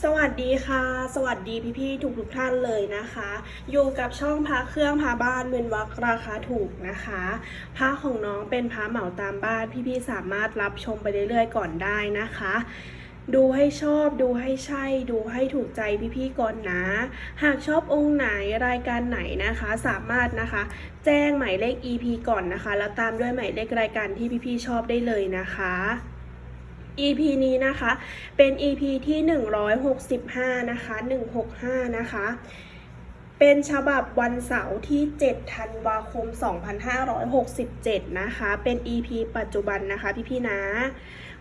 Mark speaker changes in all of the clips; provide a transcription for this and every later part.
Speaker 1: สวัสดีค่ะ สวัสดีพี่ๆทุกทุกๆท่านเลยนะคะ อยู่กับช่องพระเครื่องพาบ้านเวนวักราคาถูกนะคะพระของน้องเป็นพระเหมาตามบ้านพี่ๆสามารถรับชมไปเรื่อยๆก่อนได้นะคะ ดูให้ชอบดูให้ใช่ ดูให้ถูกใจพี่ๆก่อนนะ หากชอบองค์ไหนรายการไหนนะคะ สามารถนะคะ แจ้งหมายเลข EP ก่อนนะคะ แล้วตามด้วยหมายเลขรายการที่พี่ๆชอบได้เลยนะคะ EP นี้นะคะ เป็น EP ที่ 165 นะคะ 165 นะคะ เป็นฉบับวันเสาร์ที่ 7 ธันวาคม 2567 นะคะ เป็น EP ปัจจุบันนะคะพี่ๆนะ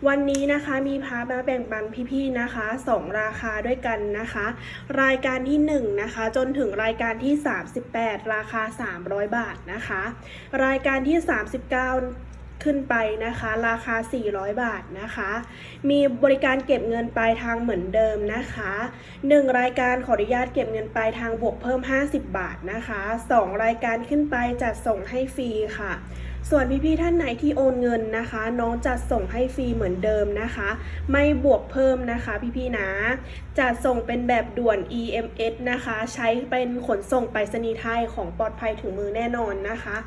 Speaker 1: วันนี้นะคะมีพามาแบ่งปันพี่ๆนะคะ 2 ราคาด้วยกันนะคะ รายการที่ 1 นะคะ จนถึงรายการที่ 38 ราคา 300 บาทนะคะ รายการที่ 39 ขึ้นไปนะคะ ราคา 400 บาทนะคะ มีบริการเก็บเงินปลายทางเหมือนเดิมนะคะ 1 รายการขออนุญาตเก็บเงินปลายทางบวกเพิ่ม 50 บาทนะคะ 2 รายการขึ้นไปจัดส่งให้ฟรีค่ะส่วนพี่ๆท่านไหนที่โอนเงินนะคะ น้องจัดส่งให้ฟรีเหมือนเดิมนะคะ ไม่บวกเพิ่มนะคะพี่ๆนะจัดส่งเป็นแบบด่วน EMS นะคะ ใช้เป็นขนส่งไปรษณีย์ไทยของปลอดภัยถึงมือแน่นอนนะคะ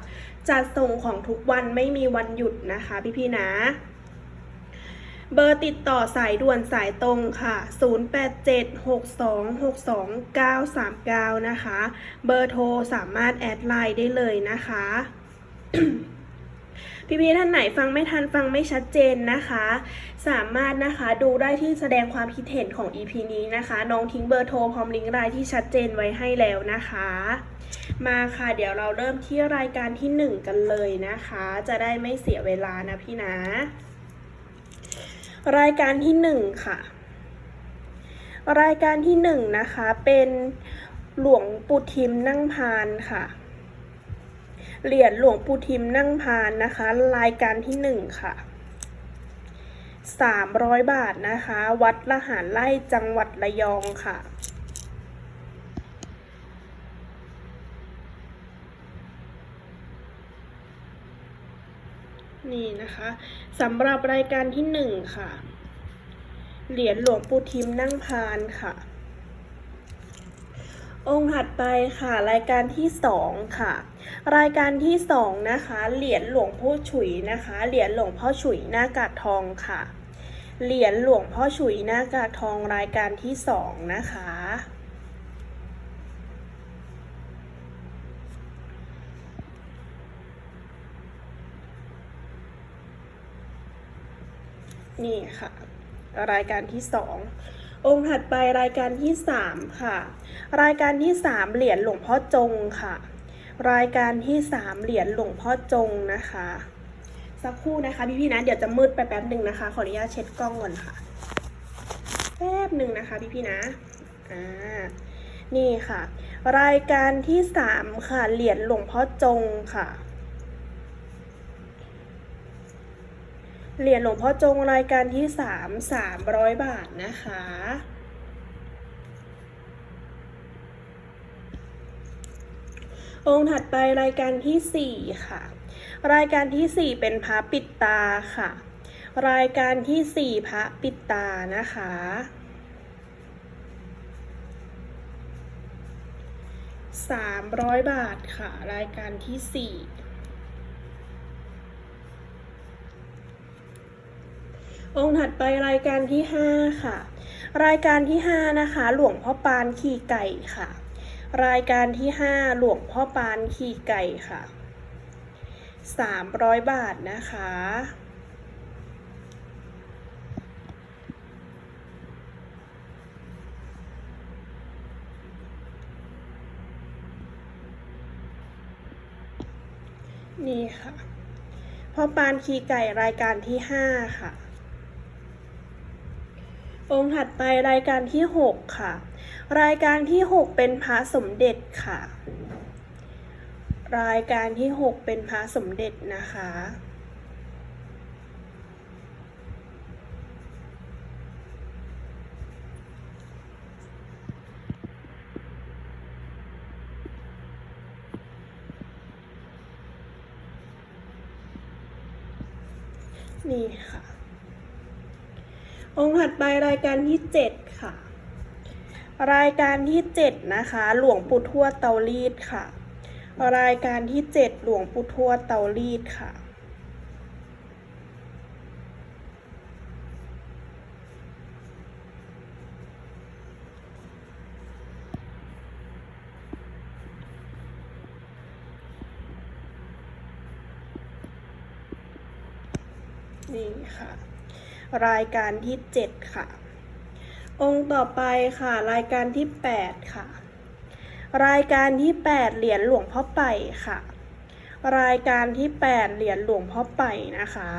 Speaker 1: จัดส่งของทุกวันไม่มีวันหยุดนะคะพี่ๆนะ เบอร์ติดต่อสายด่วนสายตรงค่ะ 0876262939 นะคะ เบอร์โทรสามารถแอดไลน์ได้เลยนะคะ พี่ๆท่านไหนฟังไม่ทันฟังไม่ชัดเจนนะคะ สามารถนะคะดูได้ที่แสดงความคิดเห็นของ EP นี้นะคะน้องทิ้งเบอร์โทรพร้อมลิงก์ไลน์ที่ชัดเจนไว้ให้แล้วนะคะ มาค่ะเดี๋ยวเราเริ่มที่รายการที่ 1 กันเลยนะคะ จะได้ไม่เสียเวลานะพี่นะ รายการที่ 1 ค่ะ รายการที่ 1 นะคะเป็นหลวงปู่ทิมนั่งพานค่ะ เหรียญหลวงปู่ทิมนั่งพานนะคะ รายการที่ 1 ค่ะ 300 บาทนะคะ วัดละหารไร่จังหวัดระยองค่ะนี่นะคะสำหรับรายการที่หนึ่งค่ะ เหรียญหลวงปู่ทิมนั่งพานค่ะ องค์ถัดไปค่ะรายการที่สองค่ะ รายการที่สองนะคะ เหรียญหลวงพ่อฉุยนะคะ เหรียญหลวงพ่อฉุยหน้ากากทองค่ะ เหรียญหลวงพ่อฉุยหน้ากากทองรายการที่สองนะคะ นี่ค่ะ รายการที่ส องค์ถัดไปรายการที่สามค่ะ รายการที่สามเหรียญหลวงพ่อจงค่ะ รายการที่สามเหรียญหลวงพ่อจงนะคะ สักครู่นะคะพี่ๆนะเดี๋ยวจะมืดไปแป๊บหนึ่งนะคะ ขออนุญาตเช็ดกล้องก่อนค่ะแป๊บหนึ่งนะคะพี่ๆนะอ่านี่ค่ะ รายการที่สามค่ะเหรียญหลวงพ่อจงค่ะ เหรียญหลวงพ่อจงรายการที่สามสามร้อยบาทนะคะ องค์ถัดไปรายการที่สี่ค่ะ รายการที่สี่เป็นพระปิดตาค่ะ รายการที่สี่พระปิดตานะคะสามร้อยบาทค่ะ รายการที่สี่ องค์ถัดไปรายการที่ 5 ค่ะ รายการที่ 5 นะคะ หลวงพ่อปานขี่ไก่ค่ะ รายการที่ 5 หลวงพ่อปานขี่ไก่ค่ะ 300 บาทนะคะนี่ค่ะพ่อปานขี่ไก่รายการที่ 5 ค่ะ องค์ถัดไปรายการที่ 6 ค่ะ รายการที่ 6 เป็นพระสมเด็จค่ะ รายการที่ 6 เป็นพระสมเด็จนะคะนี่ค องค์ถัดไปรายการที่ 7 ค่ะ รายการที่ 7 นะคะ หลวงปู่ทวดเตารีดค่ะ รายการที่ 7 หลวงปู่ทวดเตารีดค่ะนี่ค่ะ รายการที่ 7 ค่ะ องค์ต่อไปค่ะ รายการที่ 8 ค่ะ รายการที่ 8 เหรียญหลวงพ่อไปค่ะ รายการที่ 8 เหรียญหลวงพ่อไปนะคะ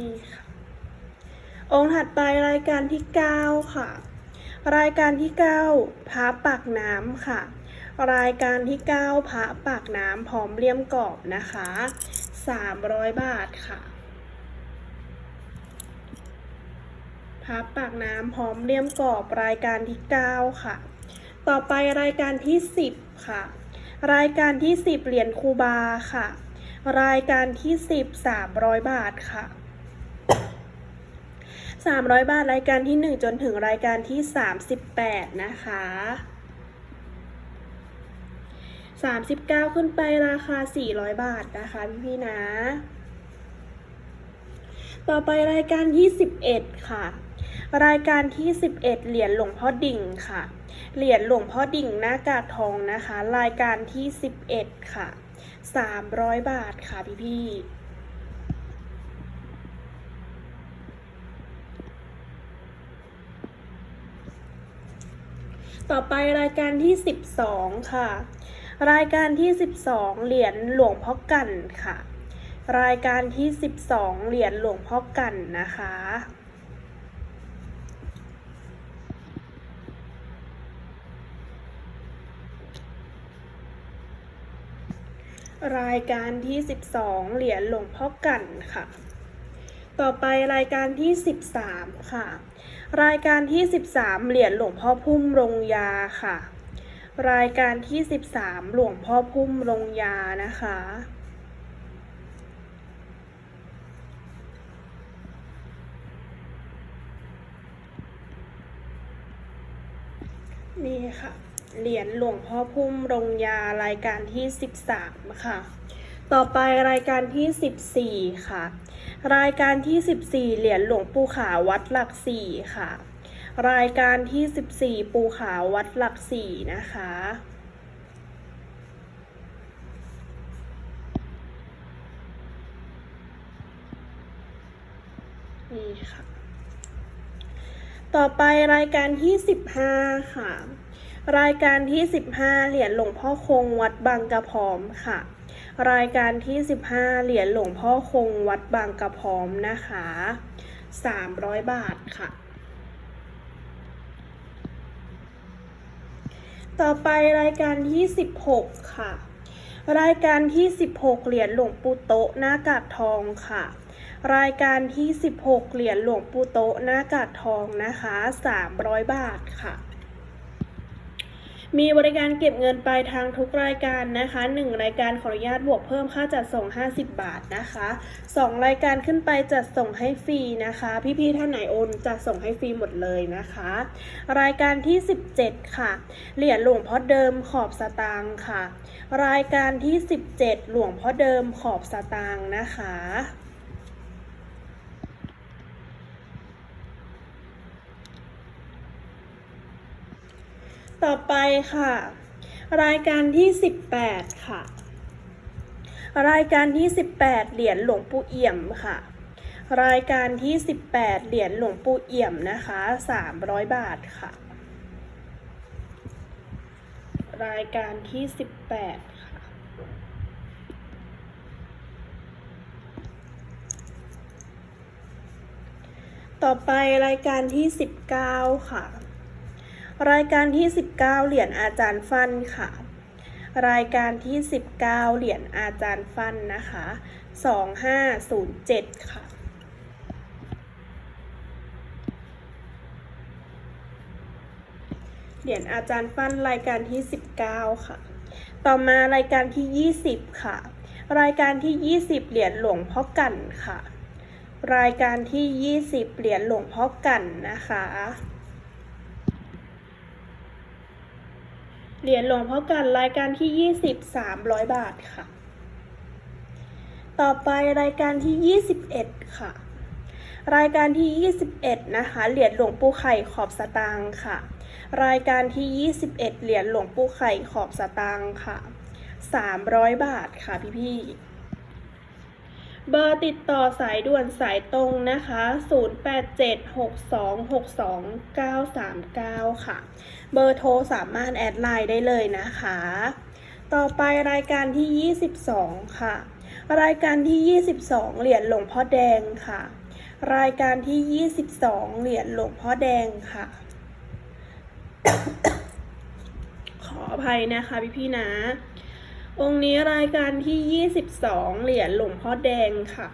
Speaker 1: นี่ค่ะ องค์ถัดไปรายการที่ 9 ค่ะ รายการที่ 9พระปากน้ำค่ะ รายการที่ 9พระปากน้ำพร้อมเลี่ยมกรอบนะคะ 300 บาทค่ะพระปากน้ำพร้อมเลี่ยมกรอบรายการที่ 9 ค่ะ ต่อไปรายการที่ 10 ค่ะ รายการที่ 10เหรียญคูบาค่ะ รายการที่ 10 300 บาทค่ะ 300 บาทรายการที่ 1 จนถึงรายการที่ 38 นะคะ 39 ขึ้นไปราคา 400 บาทนะคะพี่ๆนะ ต่อไปรายการที่ 11 ค่ะรายการที่ 11 เหรียญหลวงพ่อดิ่งค่ะ เหรียญหลวงพ่อดิ่งหน้ากากทองนะคะ รายการที่ 11 ค่ะ 300 บาทค่ะพี่ๆ ต่อไปรายการที่ 12 ค่ะ รายการที่ 12 เหรียญหลวงพ่อกันค่ะ รายการที่ 12 เหรียญหลวงพ่อกันนะคะรายการที่ 12 เหรียญหลวงพ่อกันค่ะ ต่อไปรายการที่ 13 ค่ะ รายการที่ 13 เหรียญหลวงพ่อพุ่มรงยาค่ะ รายการที่ 13 หลวงพ่อพุ่มรงยานะคะ นี่ค่ะ เหรียญหลวงพ่อพุ่มรงยารายการที่ 13 ค่ะ ต่อไปรายการที่ 14 ค่ะ รายการที่ 14 เหรียญหลวงปู่ขาววัดหลักสี่ค่ะ รายการที่ 14 ปูขาววัดหลักสี่นะคะ นี่ค่ะ ต่อไปรายการที่ 15 ค่ะ รายการที่ 15 เหรียญหลวงพ่อคงวัดบางกระพร้อมค่ะ รายการที่ 15 เหรียญหลวงพ่อคงวัดบางกระพร้อมนะคะ 300 บาทค่ะ ต่อไปรายการที่ 16 ค่ะ รายการที่ 16 เหรียญหลวงปู่โตะหน้ากากทองค่ะ รายการที่ 16 เหรียญหลวงปู่โตะหน้ากากทองนะคะ 300 บาทค่ะ มีบริการเก็บเงินปลายทางทุกรายการนะคะ 1 รายการขออนุญาตบวกเพิ่มค่าจัดส่ง 50 บาทนะคะ 2 รายการขึ้นไปจัดส่งให้ฟรีนะคะ พี่ๆท่านไหนโอนจัดส่งให้ฟรีหมดเลยนะคะ รายการที่ 17 ค่ะ เหรียญหลวงพ่อเดิมขอบสตางค์ค่ะ รายการที่ 17 หลวงพ่อเดิมขอบสตางค์นะคะ ต่อไปค่ะ รายการที่ 18 ค่ะ รายการที่ 18 เหรียญหลวงปู่เอี่ยมค่ะ รายการที่ 18 เหรียญหลวงปู่เอี่ยมนะคะ 300 บาทค่ะ รายการที่ 18 ค่ะต่อไปรายการที่ 19 ค่ะ รายการที่ 19 เหรียญอาจารย์ฟันค่ะ รายการที่ 19 เหรียญอาจารย์ฟันนะคะ 2507 ค่ะเหรียญอาจารย์ฟันรายการที่ 19 ค่ะ ต่อมารายการที่ 20 ค่ะ รายการที่ 20 เหรียญหลวงพ่อกันค่ะ รายการที่ 20 เหรียญหลวงพ่อกันนะคะ เหรียญหลวงพ่อกันรายการที่ 20 300 บาทค่ะ ต่อไปรายการที่ 21 ค่ะ รายการที่ 21 นะคะ เหรียญหลวงปู่ไข่ขอบสตางค์ค่ะ รายการที่ 21 เหรียญหลวงปู่ไข่ขอบสตางค์ค่ะ 300 บาทค่ะพี่ๆเบอร์ติดต่อสายด่วนสายตรงนะคะ 0876262939 ค่ะ เบอร์โทรสามารถแอดไลน์ได้เลยนะคะ ต่อไปรายการที่ 22 ค่ะ รายการที่ 22 เหรียญหลวงพ่อแดงค่ะ รายการที่ 22 เหรียญหลวงพ่อแดงค่ะ ขออภัยนะคะพี่ๆนะ องค์นี้รายการที่ 22 เหรียญหลวงพ่อแดงค่ะ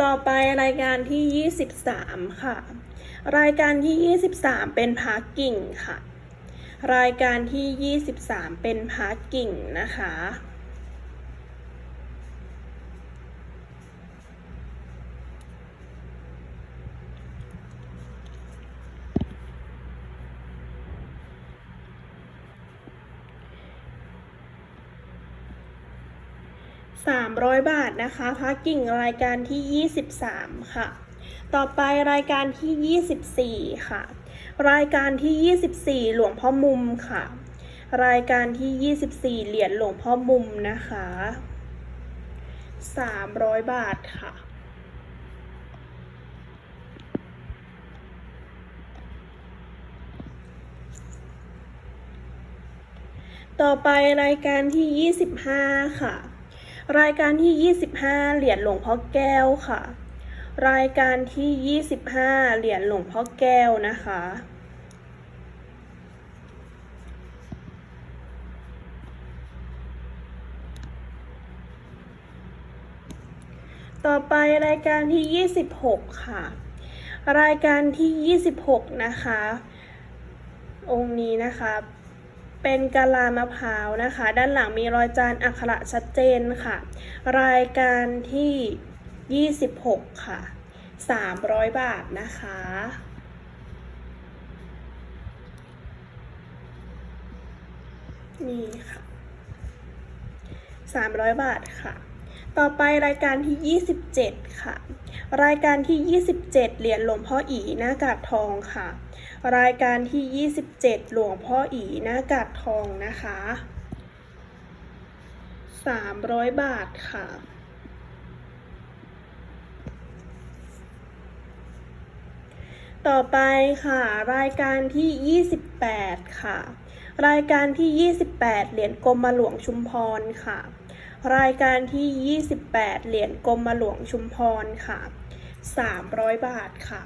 Speaker 1: ต่อไปรายการที่ 23 ค่ะ รายการที่ 23 เป็นพาร์กิ่งค่ะ รายการที่ 23 เป็นพาร์กิ่งนะคะ 300 บาทนะคะพาร์กิ่งรายการที่ 23 ค่ะ ต่อไปรายการที่ 24 ค่ะ รายการที่ 24 หลวงพ่อมุมค่ะ รายการที่ 24 เหรียญหลวงพ่อมุมนะคะ 300 บาทค่ะต่อไปรายการที่ 25 ค่ะ รายการที่ 25 เหรียญหลวงพ่อแก้วค่ะ รายการที่ 25 เหรียญหลวงพ่อแก้วนะคะต่อไปรายการที่ 26 ค่ะ รายการที่ 26 นะคะ องค์นี้นะคะ เป็นกะลามะพร้าวนะคะ ด้านหลังมีรอยจานอักขระชัดเจนค่ะ รายการที่ 26 ค่ะ 300 บาทนะคะนี่ค่ะ 300 บาทค่ะ ต่อไปรายการที่ 27 ค่ะ รายการที่ 27 เหรียญหลวงพ่ออีหน้ากากทองค่ะ รายการที่ 27 หลวงพ่ออีหน้ากากทองนะคะ 300 บาทค่ะต่อไปค่ะ รายการที่ 28 ค่ะ รายการที่ 28 เหรียญกรมหลวงชุมพรค่ะ รายการที่ 28 เหรียญกรมหลวงชุมพรค่ะ 300 บาทค่ะ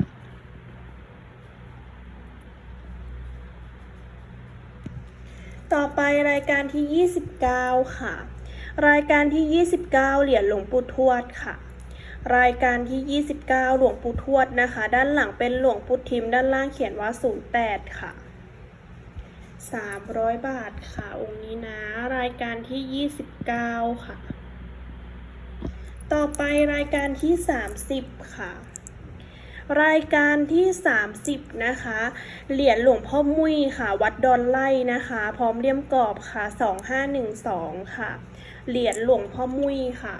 Speaker 1: ต่อไปรายการที่ 29 ค่ะ รายการที่ 29 เหรียญหลวงปู่ทวดค่ะ รายการที่ 29 หลวงปู่ทวดนะคะ ด้านหลังเป็นหลวงปู่ทิม ด้านล่างเขียนว่า 08 ค่ะ 300 บาทค่ะ องค์นี้นะ รายการที่ 29 ค่ะ ต่อไปรายการที่ 30 ค่ะ รายการที่ 30 นะคะ เหรียญหลวงพ่อมุ้ยค่ะ วัดดอนไล่นะคะ พร้อมเลี่ยมกรอบค่ะ 2512 ค่ะ เหรียญหลวงพ่อมุ้ยค่ะ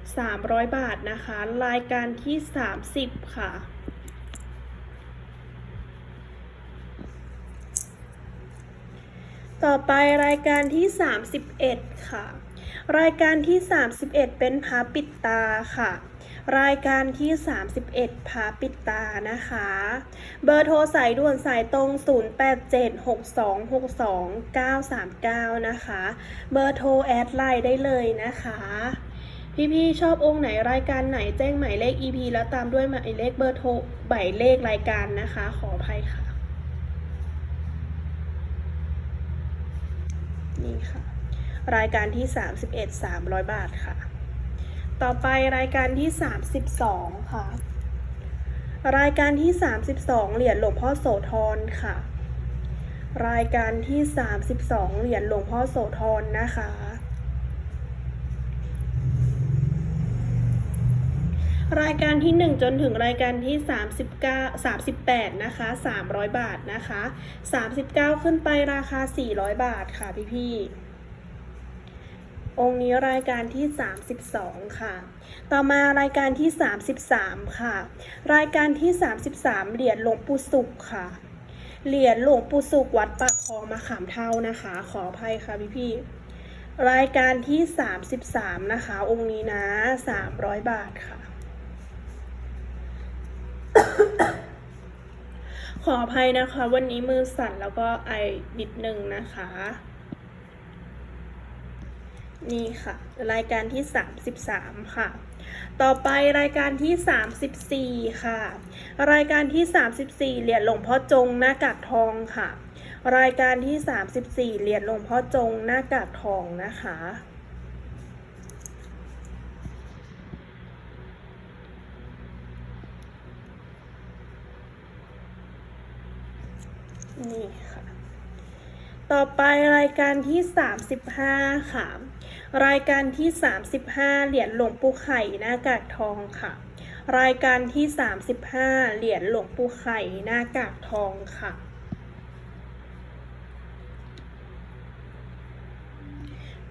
Speaker 1: 300 บาทนะคะ รายการที่ 30 ค่ะ ต่อไปรายการที่ 31 ค่ะ รายการที่ 31 เป็นพาปิดตาค่ะ รายการที่ 31พาปิดตานะคะ เบอร์โทรสายด่วนสายตรง 0876262939 นะคะ เบอร์โทรแอดไลน์ได้เลยนะคะพี่ๆชอบองค์ไหนรายการไหนแจ้งหมายเลข EP แล้วตามด้วยหมายเลขเบอร์โทรหมายเลขรายการนะคะ ขออภัยค่ะ นี้ค่ะ รายการที่ 31 300 บาทค่ะ ต่อไปรายการที่ 32 ค่ะ รายการที่ 32 เหรียญหลวงพ่อโสธรค่ะ รายการที่ 32 เหรียญหลวงพ่อโสธรนะคะ รายการที่ 1 จนถึงรายการที่ 39 38 นะคะ 300 บาทนะคะ 39 ขึ้นไปราคา 400 บาทค่ะพี่พี่องค์นี้รายการที่ 32 ค่ะ ต่อมารายการที่ 33 ค่ะ รายการที่ 33 เหรียญหลวงปู่สุขค่ะ เหรียญหลวงปู่สุขวัดปากคลองมะขามเท่านะคะ ขออภัยค่ะพี่พี่รายการที่ 33 นะคะ องค์นี้นะ 300 บาทค่ะ ขออภัยนะคะ วันนี้มือสั่นแล้วก็ไอนิดนึงนะคะ นี่ค่ะ รายการที่ 33 ค่ะ ต่อไปรายการที่ 34 ค่ะ รายการที่ 34 เหรียญหลวงพ่อจงหน้ากากทองค่ะ รายการที่ 34 เหรียญหลวงพ่อจงหน้ากากทองนะคะ นี่ค่ะ ต่อไปรายการที่ 35 ค่ะ รายการที่ 35 เหรียญหลวงปู่ไข่หน้ากากทองค่ะ รายการที่ 35 เหรียญหลวงปู่ไข่หน้ากากทองค่ะ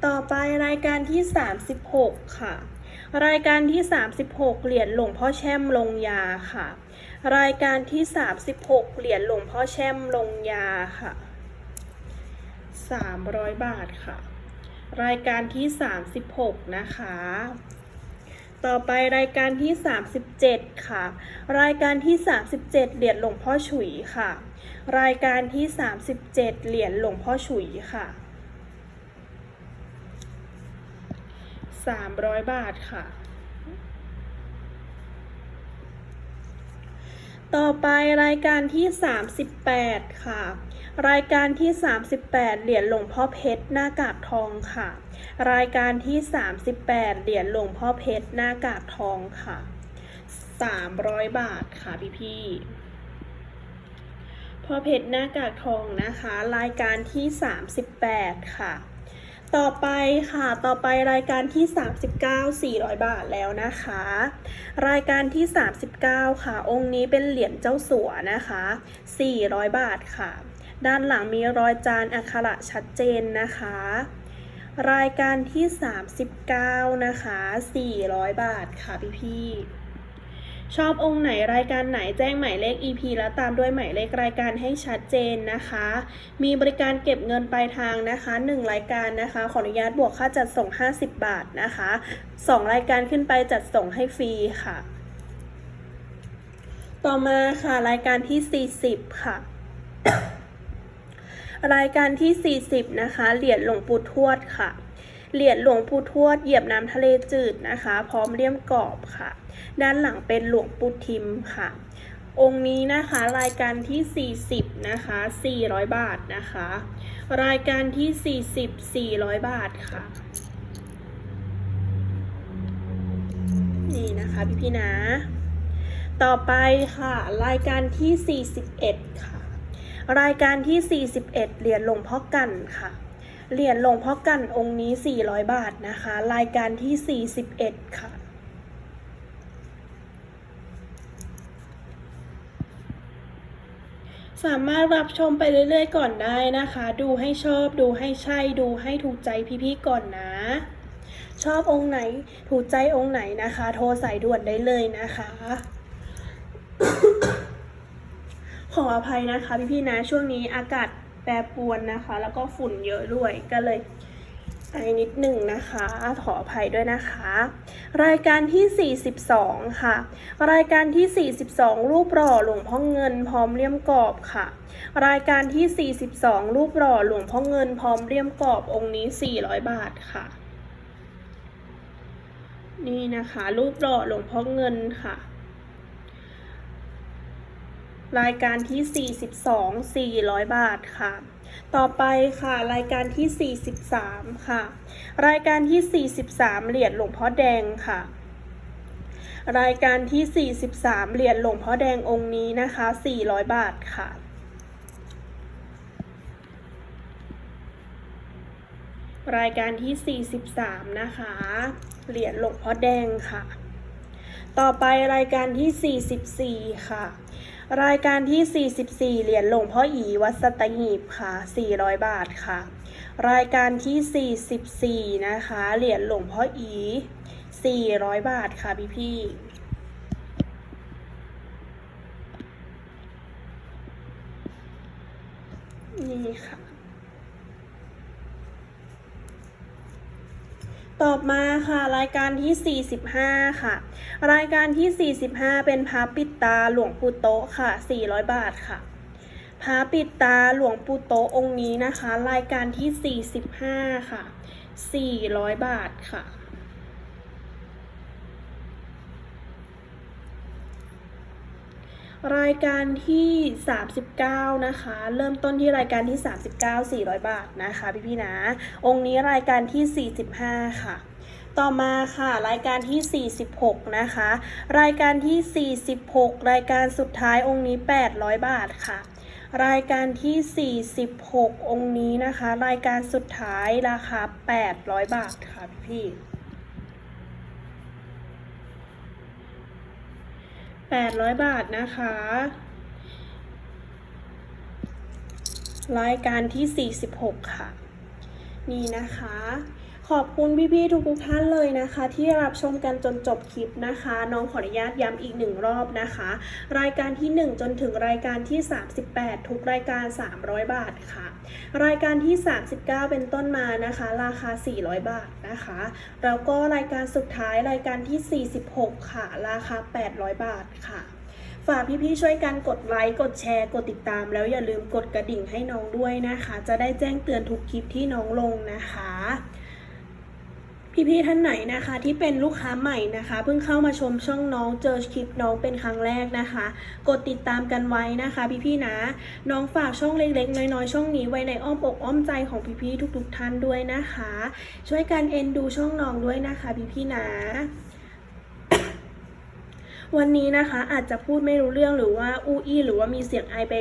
Speaker 1: ต่อไปรายการที่ 36 ค่ะ รายการที่ 36 เหรียญหลวงพ่อแช่มลงยาค่ะ รายการที่ 36 เหรียญหลวงพ่อแช่มลงยาค่ะ 300 บาทค่ะ รายการที่ 36 นะคะ ต่อไปรายการที่ 37 ค่ะ รายการที่ 37 เหรียญหลวงพ่อฉุยค่ะ รายการที่ 37 เหรียญหลวงพ่อฉุยค่ะ300 บาทค่ะ ต่อไปรายการที่ 38 ค่ะ รายการที่ 38 เหรียญหลวงพ่อเพชรหน้ากากทองค่ะ รายการที่ 38 เหรียญหลวงพ่อเพชรหน้ากากทองค่ะ 300 บาทค่ะพี่พี่พ่อเพชรหน้ากากทองนะคะ รายการที่ 38 ค่ะ ต่อไปค่ะต่อไปรายการที่ 39 400 บาทแล้วนะคะ รายการที่ 39 ค่ะ องค์นี้เป็นเหรียญเจ้าสัวนะคะ 400 บาทค่ะ ด้านหลังมีรอยจานอักขระชัดเจนนะคะ รายการที่ 39 นะคะ 400 บาทค่ะพี่พี่ ชอบองค์ไหนรายการไหนแจ้งหมายเลข EP แล้วตามด้วยหมายเลขรายการให้ชัดเจนนะคะ มีบริการเก็บเงินปลายทางนะคะ 1 รายการนะคะ ขออนุญาตบวกค่าจัดส่ง 50 บาทนะคะ 2 รายการขึ้นไปจัดส่งให้ฟรีค่ะ ต่อมาค่ะรายการที่ 40 ค่ะรายการที่ 40 นะคะ เหรียญหลวงปู่ทวดค่ะ เหรียญหลวงปู่ทวดเหยียบน้ำทะเลจืดนะคะ พร้อมเลี่ยมกรอบค่ะ ด้านหลังเป็นหลวงปู่ทิมค่ะ องค์นี้นะคะรายการที่ 40นะคะ400 บาทนะคะ รายการที่ 40 400 บาทค่ะนี่นะคะพี่พี่นะ ต่อไปค่ะ รายการที่ 41 ค่ะ รายการที่ 41 เหรียญหลวงพ่อกันค่ะ เหรียญหลวงพ่อกันองค์นี้ 400 บาทนะคะ รายการที่ 41 ค่ะ สามารถรับชมไปเรื่อยๆก่อนได้นะคะ ดูให้ชอบดูให้ใช่ดูให้ถูกใจพี่ๆก่อนนะ ชอบองค์ไหนถูกใจองค์ไหนนะคะ โทรสายด่วนได้เลยนะคะขออภัยนะคะพี่ๆนะช่วงนี้อากาศ แปรปรวนนะคะ แล้วก็ฝุ่นเยอะด้วยก็เลยไอนิดหนึ่งนะคะ ขออภัยด้วยนะคะ รายการที่ 42 ค่ะ รายการที่ 42 รูปหล่อหลวงพ่อเงินพร้อมเลี่ยมกรอบค่ะ รายการที่ 42 รูปหล่อหลวงพ่อเงินพร้อมเลี่ยมกรอบองค์นี้ 400 บาทค่ะ นี่นะคะ รูปหล่อหลวงพ่อเงินค่ะ รายการที่ 42 400 บาทค่ะ ต่อไปค่ะ รายการที่ 43 ค่ะ รายการที่ 43 เหรียญหลวงพ่อแดงค่ะ รายการที่ 43 เหรียญหลวงพ่อแดงองค์นี้นะคะ 400 บาทค่ะรายการที่ 43 นะคะ เหรียญหลวงพ่อแดงค่ะ ต่อไปรายการที่ 44 ค่ะ รายการที่ 44 เหรียญหลวงพ่ออีวัดสตหีบค่ะ 400 บาทค่ะ รายการที่ 44 นะคะ เหรียญหลวงพ่ออี 400 บาทค่ะพี่พี่นี่ค่ะ ต่อมาค่ะรายการที่ 45 ค่ะ รายการที่ 45 เป็นพระปิดตาหลวงปู่โตะค่ะ 400 บาทค่ะพระปิดตาหลวงปู่โตองค์นี้นะคะ รายการที่ 45 ค่ะ 400 บาทค่ะ รายการที่ 39 นะคะ เริ่มต้นที่รายการที่ 39 400 บาทนะคะพี่พี่นะ องค์นี้รายการที่ 45 ค่ะ ต่อมาค่ะ รายการที่ 46 นะคะ รายการที่ 46 รายการสุดท้ายองค์นี้ 800 บาทค่ะ รายการที่ 46 องค์นี้นะคะ รายการสุดท้ายราคา 800 บาทค่ะพี่พี่ 800 บาทนะคะ รายการที่ 46 ค่ะ นี่นะคะ ขอบคุณพี่ๆทุกๆท่านเลยนะคะ ที่รับชมกันจนจบคลิปนะคะ น้องขออนุญาตย้ำอีกหนึ่งรอบนะคะ รายการที่ 1 จนถึงรายการที่ 38 ทุกรายการ 300 บาทค่ะ รายการที่ 39 เป็นต้นมานะคะ ราคา 400 บาทนะคะ แล้วก็รายการสุดท้ายรายการที่ 46 ค่ะ ราคา 800 บาทค่ะฝากพี่ๆช่วยกันกดไลค์กดแชร์กดติดตาม แล้วอย่าลืมกดกระดิ่งให้น้องด้วยนะคะ จะได้แจ้งเตือนทุกคลิปที่น้องลงนะคะ พี่ๆท่านไหนนะคะ ที่เป็นลูกค้าใหม่นะคะ เพิ่งเข้ามาชมช่องน้องเจอคลิปน้องเป็นครั้งแรกนะคะ กดติดตามกันไว้นะคะ พี่ๆนะ น้องฝากช่องเล็กๆ น้อยๆช่องนี้ไว้ในอ้อมอกอ้อมใจของพี่ๆทุกๆท่านด้วยนะคะ ช่วยกันเอ็นดูช่องน้องด้วยนะคะ พี่ๆนะ วันนี้นะคะอาจจะพูดไม่รู้เรื่องหรือว่าอู้อี้หรือว่ามีเสียงไอไป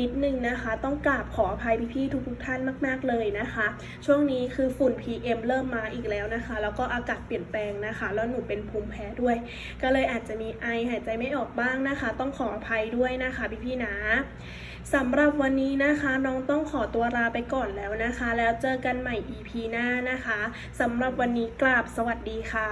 Speaker 1: นิดนึงนะคะ ต้องกราบขออภัยพี่ๆทุกๆท่านมาก ๆเลยนะคะ ช่วงนี้คือฝุ่น PM เริ่มมาอีกแล้วนะคะ แล้วก็อากาศเปลี่ยนแปลงนะคะ แล้วหนูเป็นภูมิแพ้ด้วย ก็เลยอาจจะมีไอหายใจไม่ออกบ้างนะคะ ต้องขออภัยด้วยนะคะพี่ๆนะสำหรับวันนี้นะคะน้องต้องขอตัวลาไปก่อนแล้วนะคะ แล้วเจอกันใหม่ EP หน้านะคะสำหรับวันนี้กราบสวัสดีค่ะ